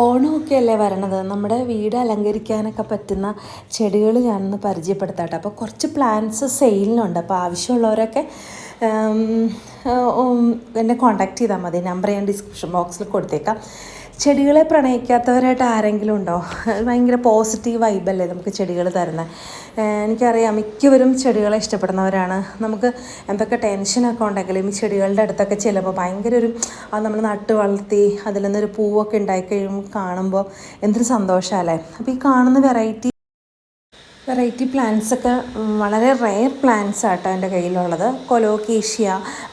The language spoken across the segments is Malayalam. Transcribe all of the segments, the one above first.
ഓണമൊക്കെ അല്ലേ വരണത്? നമ്മുടെ വീട് അലങ്കരിക്കാനൊക്കെ പറ്റുന്ന ചെടികൾ ഞാനൊന്ന് പരിചയപ്പെടുത്താട്ടെ. അപ്പോൾ കുറച്ച് പ്ലാന്റ്സ് സെയിലിനുണ്ട് അപ്പോൾ ആവശ്യമുള്ളവരൊക്കെ എന്നെ കോൺടാക്റ്റ് ചെയ്താൽ മതി. നമ്പർ ഞാൻ ഡിസ്ക്രിപ്ഷൻ ബോക്സിൽ കൊടുത്തേക്കാം. ചെടികളെ പ്രണയിക്കാത്തവരായിട്ട് ആരെങ്കിലും ഉണ്ടോ? ഭയങ്കര പോസിറ്റീവ് വൈബല്ലേ നമുക്ക് ചെടികൾ തരുന്നത് എനിക്കറിയാം മിക്കവരും ചെടികളെ ഇഷ്ടപ്പെടുന്നവരാണ്. നമുക്ക് എന്തൊക്കെ ടെൻഷനൊക്കെ ഉണ്ടെങ്കിലും ഈ ചെടികളുടെ അടുത്തൊക്കെ ചെല്ലുമ്പോൾ ഭയങ്കര ഒരു അത് നമ്മൾ നട്ട് വളർത്തി അതിൽ നിന്നൊരു പൂവൊക്കെ ഉണ്ടായി കഴിയുമ്പോൾ കാണുമ്പോൾ എന്തൊരു സന്തോഷമല്ലേ അപ്പോൾ ഈ കാണുന്ന വെറൈറ്റി വെറൈറ്റി പ്ലാന്റ്സ് ഒക്കെ വളരെ റെയർ പ്ലാന്റ്സ് ആട്ടോ എന്റെ കയ്യിലുള്ളത്. Colocasia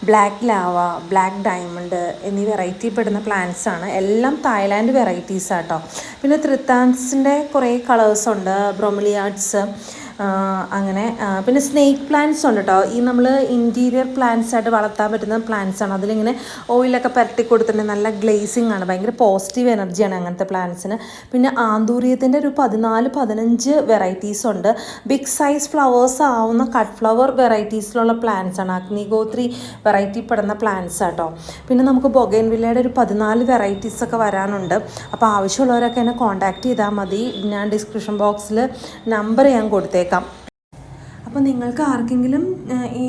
black lava black diamond എന്നീ വെറൈറ്റി പെടുന്ന പ്ലാന്റ്സ് ആണ് എല്ലാം തായ്ലാൻഡ് വെറൈറ്റീസ് ആട്ടോ പിന്നെ ത്രിത്താൻസിന്റെ കുറേ കളേഴ്സ് ഉണ്ട് ബ്രൊമിലിയാഡ്സ് അങ്ങനെ പിന്നെ സ്നേക്ക് പ്ലാന്റ്സ് ഉണ്ട് കേട്ടോ ഈ നമ്മൾ ഇന്റീരിയർ പ്ലാന്റ്സ് ആയിട്ട് വളർത്താൻ പറ്റുന്ന പ്ലാന്റ്സ് ആണ്. അതിലിങ്ങനെ ഓയിലൊക്കെ പരട്ടി കൊടുത്തിട്ടുണ്ടെങ്കിൽ നല്ല ഗ്ലേസിങ് ആണ്. ഭയങ്കര പോസിറ്റീവ് എനർജിയാണ് അങ്ങനത്തെ പ്ലാന്റ്സിന് പിന്നെ ആന്തൂര്യത്തിന്റെ ഒരു പതിനാല് പതിനഞ്ച് വെറൈറ്റീസ് ഉണ്ട്. ബിഗ് സൈസ് ഫ്ലവേഴ്സ് ആവുന്ന കട്ട് ഫ്ലവർ വെറൈറ്റീസിലുള്ള പ്ലാന്റ്സ് ആണ്. അഗ്നിഗോത്രി വെറൈറ്റി പെടുന്ന പ്ലാന്റ്സ് ആട്ടോ. പിന്നെ നമുക്ക് ബൊഗൈൻ വില്ലയുടെ ഒരു പതിനാല് വെറൈറ്റീസ് ഒക്കെ വരാനുണ്ട്. അപ്പോൾ ആവശ്യമുള്ളവരൊക്കെ എന്നെ കോൺടാക്റ്റ് ചെയ്താൽ മതി. ഞാൻ ഡിസ്ക്രിപ്ഷൻ ബോക്സിൽ നമ്പർ ഞാൻ കൊടുത്തേക്കാം. അപ്പോൾ നിങ്ങൾക്ക് ആർക്കെങ്കിലും ഈ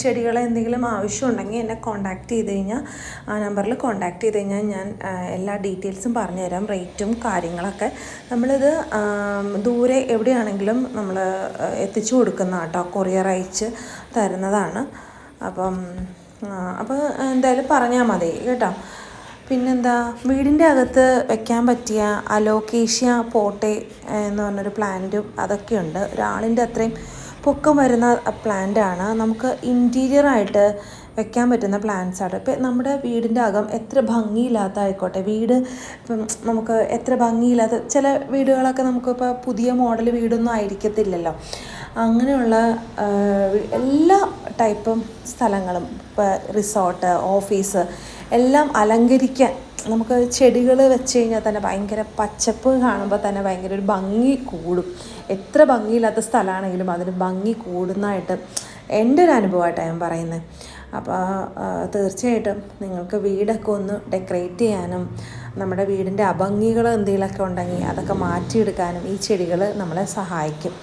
ചെടികളെ എന്തെങ്കിലും ആവശ്യമുണ്ടെങ്കിൽ എന്നെ കോൺടാക്ട് ചെയ്ത് കഴിഞ്ഞാൽ ആ നമ്പറിൽ കോൺടാക്ട് ചെയ്ത് കഴിഞ്ഞാൽ ഞാൻ എല്ലാ ഡീറ്റെയിൽസും പറഞ്ഞു തരാം റേറ്റും കാര്യങ്ങളൊക്കെ. നമ്മളിത് ദൂരെ എവിടെയാണെങ്കിലും നമ്മൾ എത്തിച്ചു കൊടുക്കുന്ന കേട്ടോ കൊറിയർ അയച്ച് തരുന്നതാണ്. അപ്പം അപ്പോൾ എന്തായാലും പറഞ്ഞാൽ മതി കേട്ടോ. പിന്നെന്താ വീടിന്റെ അകത്ത് വെക്കാൻ പറ്റിയ അലോക്കേഷ്യ പോട്ടെ എന്ന് പറഞ്ഞൊരു പ്ലാന്റും അതൊക്കെയുണ്ട്. ഒരാളിന്റെ അത്രയും പൊക്കം വരുന്ന പ്ലാന്റ് ആണ് നമുക്ക് ഇന്റീരിയറായിട്ട് വെക്കാൻ പറ്റുന്ന പ്ലാന്റ്സ് ആണ് ഇപ്പം നമ്മുടെ വീടിന്റെ അകം എത്ര ഭംഗിയില്ലാത്ത ആയിക്കോട്ടെ വീട് ഇപ്പം നമുക്ക് എത്ര ഭംഗിയില്ലാത്ത ചില വീടുകളൊക്കെ നമുക്കിപ്പോൾ പുതിയ മോഡൽ വീടൊന്നും ആയിരിക്കത്തില്ലല്ലോ. അങ്ങനെയുള്ള എല്ലാ ടൈപ്പും സ്ഥലങ്ങളും ഇപ്പോൾ റിസോർട്ട് ഓഫീസ് എല്ലാം അലങ്കരിക്കാൻ. നമുക്ക് ചെടികൾ വെച്ച് കഴിഞ്ഞാൽ തന്നെ ഭയങ്കര പച്ചപ്പ് കാണുമ്പോൾ തന്നെ ഭയങ്കര ഒരു ഭംഗി കൂടും. എത്ര ഭംഗിയില്ലാത്ത സ്ഥലമാണെങ്കിലും അതിന് ഭംഗി കൂടുന്നതായിട്ട് എന്റെ ഒരു അനുഭവമായിട്ടാണ് ഞാൻ പറയുന്നത്. അപ്പോൾ തീർച്ചയായിട്ടും നിങ്ങൾക്ക് വീടൊക്കെ ഒന്ന് ഡെക്കറേറ്റ് ചെയ്യാനും നമ്മുടെ വീടിന്റെ അഭംഗികൾ എന്തെങ്കിലുമൊക്കെ ഉണ്ടെങ്കിൽ അതൊക്കെ മാറ്റിയെടുക്കാനും ഈ ചെടികൾ നമ്മളെ സഹായിക്കും.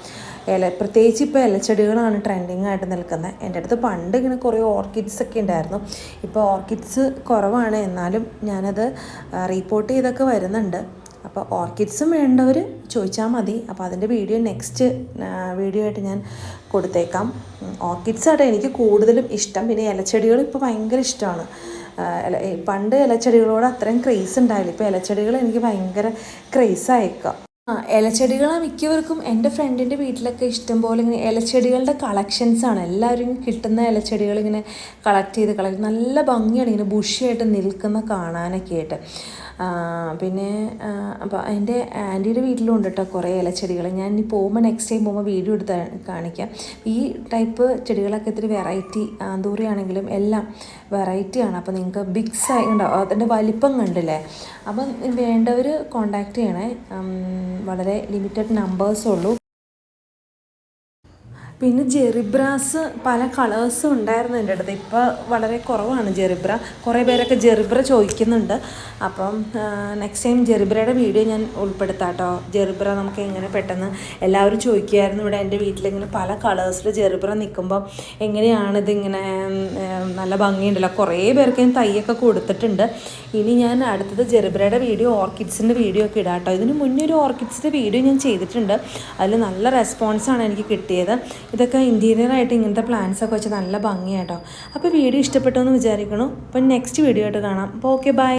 ഇല പ്രത്യേകിച്ച് ഇപ്പോൾ ഇലച്ചെടികളാണ് ട്രെൻഡിങ് ആയിട്ട് നിൽക്കുന്നത് എന്റെ അടുത്ത് പണ്ട് ഇങ്ങനെ കുറേ ഓർക്കിഡ്സ് ഒക്കെ ഉണ്ടായിരുന്നു. ഇപ്പോൾ ഓർക്കിഡ്സ് കുറവാണ്. എന്നാലും ഞാനത് റീപ്പോർട്ട് ചെയ്തൊക്കെ വരുന്നുണ്ട്. അപ്പോൾ ഓർക്കിഡ്സും വേണ്ടവർ ചോദിച്ചാൽ മതി. അപ്പോൾ അതിന്റെ വീഡിയോ നെക്സ്റ്റ് വീഡിയോ ആയിട്ട് ഞാൻ കൊടുത്തേക്കാം. ഓർക്കിഡ്സ് ആട്ടെ എനിക്ക് കൂടുതലും ഇഷ്ടം. പിന്നെ ഇലച്ചെടികൾ ഇപ്പോൾ ഭയങ്കര ഇഷ്ടമാണ്. പണ്ട് ഇലച്ചെടികളോട് അത്രയും ക്രേസ് ഉണ്ടായില്ല. ഇപ്പോൾ ഇലച്ചെടികൾ എനിക്ക് ഭയങ്കര ക്രേസ് അയക്കാം ആ ഇലച്ചെടികൾ മിക്കവർക്കും എന്റെ ഫ്രണ്ടിന്റെ വീട്ടിലൊക്കെ ഇഷ്ടം പോലെ ഇങ്ങനെ ഇലച്ചെടികളുടെ കളക്ഷൻസ് ആണ്. എല്ലാവരും കിട്ടുന്ന ഇലച്ചെടികൾ ഇങ്ങനെ കളക്ട് ചെയ്ത് കളക്ട് നല്ല ഭംഗിയാണ് ഇങ്ങനെ ബുഷിയായിട്ട് നിൽക്കുന്ന കാണാനൊക്കെ ആയിട്ട്. പിന്നെ അപ്പോൾ എന്റെ ആന്റിയുടെ വീട്ടിലും ഉണ്ട് കേട്ടോ കുറേ ഇലച്ചെടികൾ. ഞാൻ ഇനി പോകുമ്പോൾ നെക്സ്റ്റ് ടൈം പോകുമ്പോൾ വീഡിയോ എടുത്ത് കാണിക്കാം. ഈ ടൈപ്പ് ചെടികളൊക്കെ ഇത്തിരി വെറൈറ്റി ആന്തൂറിയാണെങ്കിലും എല്ലാം വെറൈറ്റിയാണ് അപ്പോൾ നിങ്ങൾക്ക് ബിഗ് സൈ ഉണ്ടാവും അതിന്റെ വലിപ്പം കണ്ടില്ലേ? അപ്പം വേണ്ടവർ കോണ്ടാക്ട് ചെയ്യണേ. വളരെ ലിമിറ്റഡ് നമ്പേഴ്സേ ഉള്ളൂ. പിന്നെ ജെറിബ്രാസ് പല കളേഴ്സും ഉണ്ടായിരുന്നു എന്റെ അടുത്ത്. ഇപ്പോൾ വളരെ കുറവാണ് ജെറിബ്ര കുറേ പേരൊക്കെ ജെറിബ്ര ചോദിക്കുന്നുണ്ട്. അപ്പം നെക്സ്റ്റ് ടൈം ജെറിബ്രയുടെ വീഡിയോ ഞാൻ ഉൾപ്പെടുത്താം കേട്ടോ ജെറിബ്ര നമുക്ക് എങ്ങനെ പെട്ടെന്ന് എല്ലാവരും ചോദിക്കുമായിരുന്നു ഇവിടെ എന്റെ വീട്ടിലിങ്ങനെ പല കളേഴ്സിൽ ജെറിബ്ര നിൽക്കുമ്പോൾ എങ്ങനെയാണ് ഇതിങ്ങനെ നല്ല ഭംഗിയുണ്ടല്ലോ. കുറേ പേർക്ക് ഞാൻ തൈയൊക്കെ കൊടുത്തിട്ടുണ്ട്. ഇനി ഞാൻ അടുത്തത് ജെറിബ്രയുടെ വീഡിയോ ഓർക്കിഡ്സിന്റെ വീഡിയോ ഒക്കെ ഇടാം കേട്ടോ ഇതിന് മുന്നേ ഒരു ഓർക്കിഡ്സിന്റെ വീഡിയോ ഞാൻ ചെയ്തിട്ടുണ്ട്. അതിൽ നല്ല റെസ്പോൺസാണ് എനിക്ക് കിട്ടിയത്. ഇതൊക്കെ ഇന്റീരിയറായിട്ട് ഇങ്ങനത്തെ പ്ലാന്റ്സ് ഒക്കെ വെച്ച് നല്ല ഭംഗിയാട്ടോ. അപ്പോൾ വീഡിയോ ഇഷ്ടപ്പെട്ടു എന്ന് വിചാരിക്കണു. അപ്പം നെക്സ്റ്റ് വീഡിയോ ആയിട്ട് കാണാം. അപ്പോൾ ഓക്കെ ബൈ